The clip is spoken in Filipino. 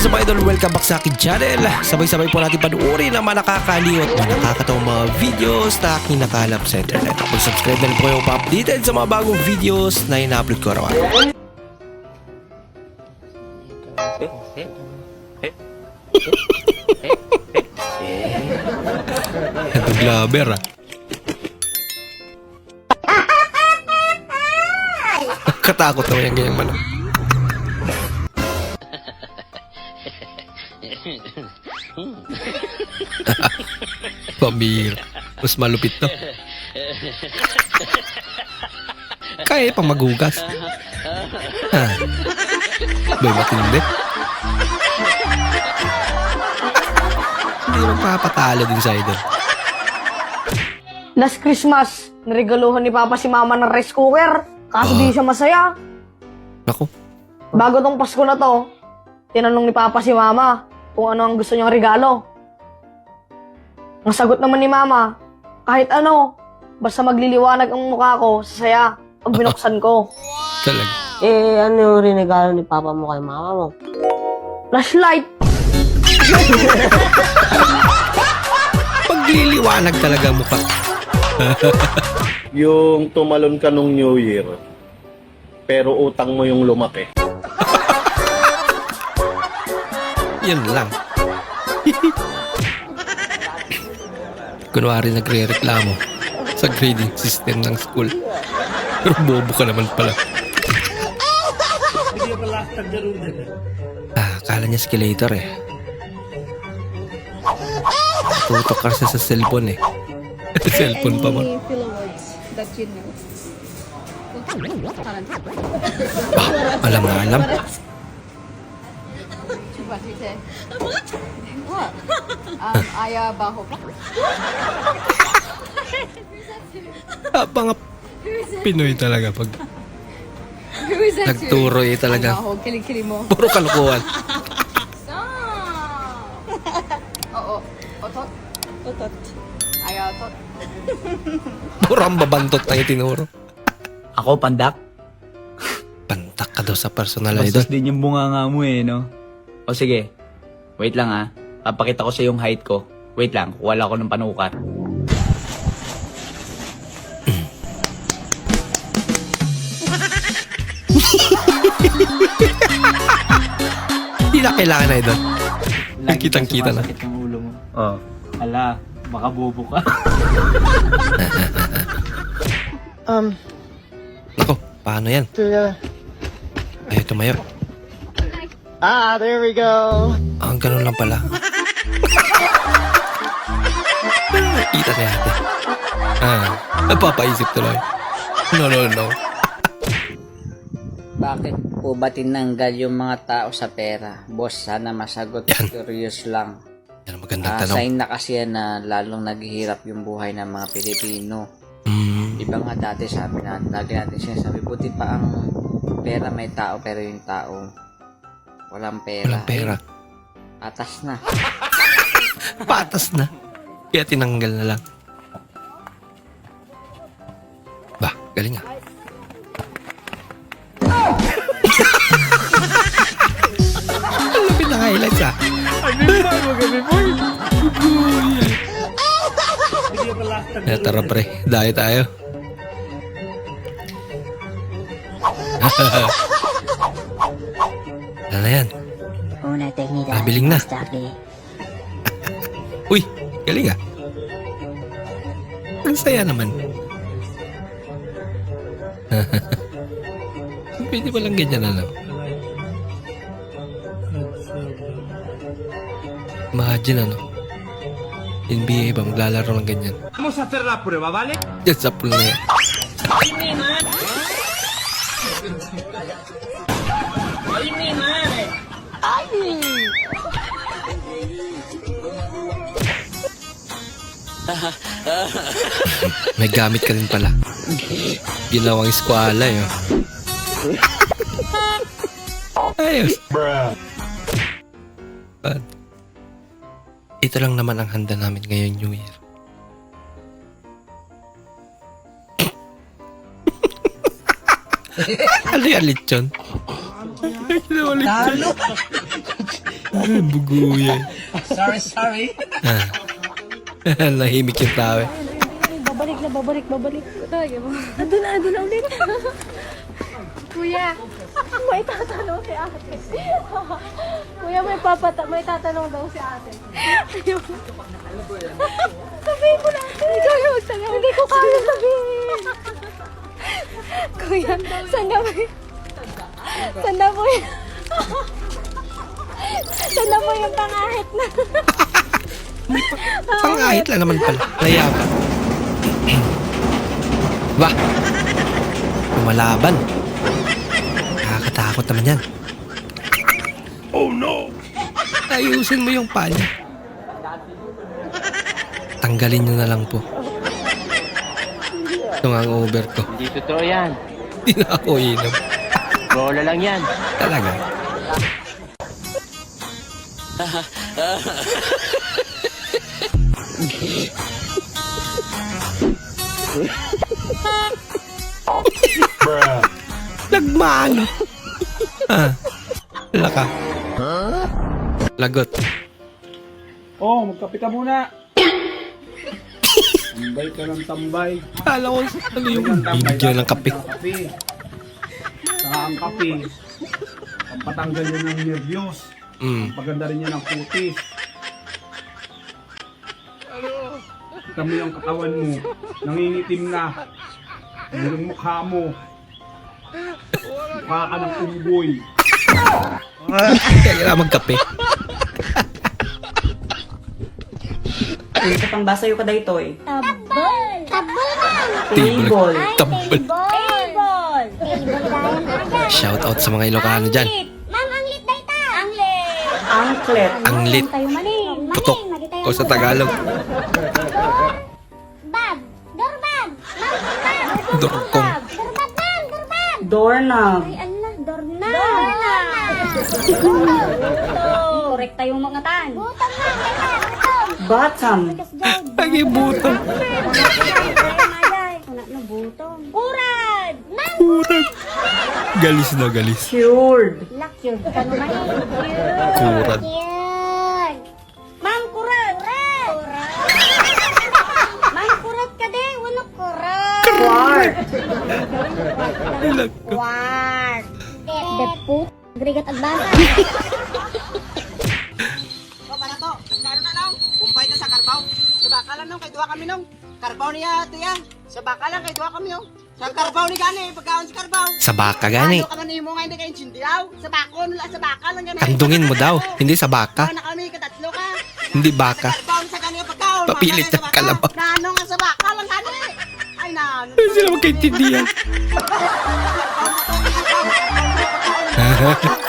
is up idol? Welcome back sa akin channel. Sabay-sabay po natin panuorin ang mga nakakaliw at mga mga videos na aking sa internet. Kung subscribe na po kayo pa-updated sa mga bagong videos na ina-upload ko araw-araw. Ito glaber ah. Katakot naman yung ganyang manok. Pambira. Mas malupit to. Kaya pang maghugas. Ha. Boy, matindi. Hindi magpapatalo din sa idol. Last Christmas, naregaluhan ni Papa si Mama ng rice cooker. Kaso di siya masaya. Naku. Bago tong Pasko na to, tinanong ni Papa si Mama kung ano ang gusto niyang regalo. Ang sagot naman ni Mama, kahit ano, basta magliliwanag ang mukha ko, sasaya pag binuksan ko. Talaga. Eh, ano yung rinegalo ni Papa mo kay Mama mo? Flashlight! Pagliliwanag talaga ang mukha. yung tumalon ka nung New Year, pero utang mo yung lumaki. Yan lang. Kunwari nagre-reklamo sa grading system ng school. Pero bobo ka naman pala. Ah, akala niya escalator eh. Tutok kasi sa cellphone eh. cellphone pa mo. Any filler words that you know? Parang, Ah, alam na alam. What you say? What? Um, aya baho. Ah, mga Pinoy talaga pag Who is that? nagturo eh talaga. Baho, kilig-kilig mo. Puro kalokohan. Stop! Oo. Otot. Otot. Aya otot. Puro ang babantot na itinuro. Ako, pandak. Pantak ka daw sa personal idol. Bastos din yung bunganga mo eh, no? O sige, wait lang ah. Papakita ko sa yung height ko. Wait lang, wala ko ng panukat. Hindi na kailangan na idol. Kitang-kita na. Sakit yung ulo mo. Oh. Ala, baka bobo ka. Um, Nako, paano yan? to the... Ayaw tumayo. Ah, there we go. Ah, ganun lang pala. Nakita ni ate. Ah, napapaisip tuloy. No, no, no. Bakit po ba tinanggal yung mga tao sa pera? Boss, sana masagot. Yan. Curious lang. Yan ang magandang Ah, tanong. sign na kasi yan na lalong naghihirap yung buhay ng mga Pilipino. Mm, Di ba nga dati sabi na, lagi natin sinasabi, buti pa ang pera may tao pero yung tao walang pera. walang pera. Eh, atas na. Patas na. Kaya tinanggal na lang. Bah, galing ah. Ang lapit na highlights ah. Eh, tara pre, dahil tayo. Ano na yan? Nabiling na. Uy, galing ah. Ang saya naman. Pwede ba lang ganyan ano? Imagine ano? NBA ba maglalaro ng ganyan? Vamos a hacer la prueba, ¿vale? Yan sa pool na yan. May gamit ka rin pala. Ginawang eskwala yun. Ayos. But, ito lang naman ang handa namin ngayon New Year. ano yan, lechon? Ginawa lechon. Ay, buguyan. Sorry, sorry. Nahimik yung tao eh. Babalik na, babalik, babalik. Andun na, andun na ulit. Kuya, may tatanong si ate. Kuya, may papata, may tatanong daw si ate. Sabihin mo na. Ikaw yung magtanong. Hindi ko kaya sabihin. Kuya, saan na ba Saan na po yun? Saan na po yung pangahit na? Pangahit lang naman pala. Nayaman. Bah! Lumalaban. Nakakatakot naman yan. Oh no! Ayusin mo yung pala. Tanggalin nyo na lang po. Ito nga ang over ko. Hindi totoo yan. Hindi na ako inom. Bola lang yan. Talaga. Nagmano. ah. Laka. Lagot. Oh, magkape ka muna. tambay ka ng tambay. Kala ko ano yung binigyan ng kape. Kape. Saka ang kape. Pampatanggal yun ng nervyos. Mm. Paganda rin yan ng kutis. Mo yung katawan mo. Nangingitim na. Yung mukha mo. Mukha ka ng unggoy. Kailangan magkape. Pang basayo ka dayto eh. Tabol! Tabol! Table. Tambal. Table! Shout out sa mga Ilocano dyan. Ma'am, ang lit na ita! Ang lit! Angklet. Ang lit. Tayo mali. Putok. O sa Tagalog. Dorbab! Doorknob. Ay, ano na? Dorna! Butong! Correct tayo mga tan. Kaya, butong! Bottom. Una na butong. Urad! Ma'am! Galis na galis. Cured. Eh. Kurad. Quart. Quart! Deput! Agregat agbasa! para to. Kano na lang? Kumpay ta sa karbaw. Sa baka lang nung kay duha kami nung. Karbaw niya tuya. Sa baka lang kay duha kami nung. Sa karbaw ni gani, pagkaon sa karbaw. Sa baka gani. Ano ka man mo nga hindi kayo chindilaw? Sa bako nula sa baka lang gani. Tandungin mo daw. Hindi sa baka. Ano kami katatlo ka? Hindi baka. Sa karbaw sa gani pagkaon. Papilit Mga ng sila magkaintindihan.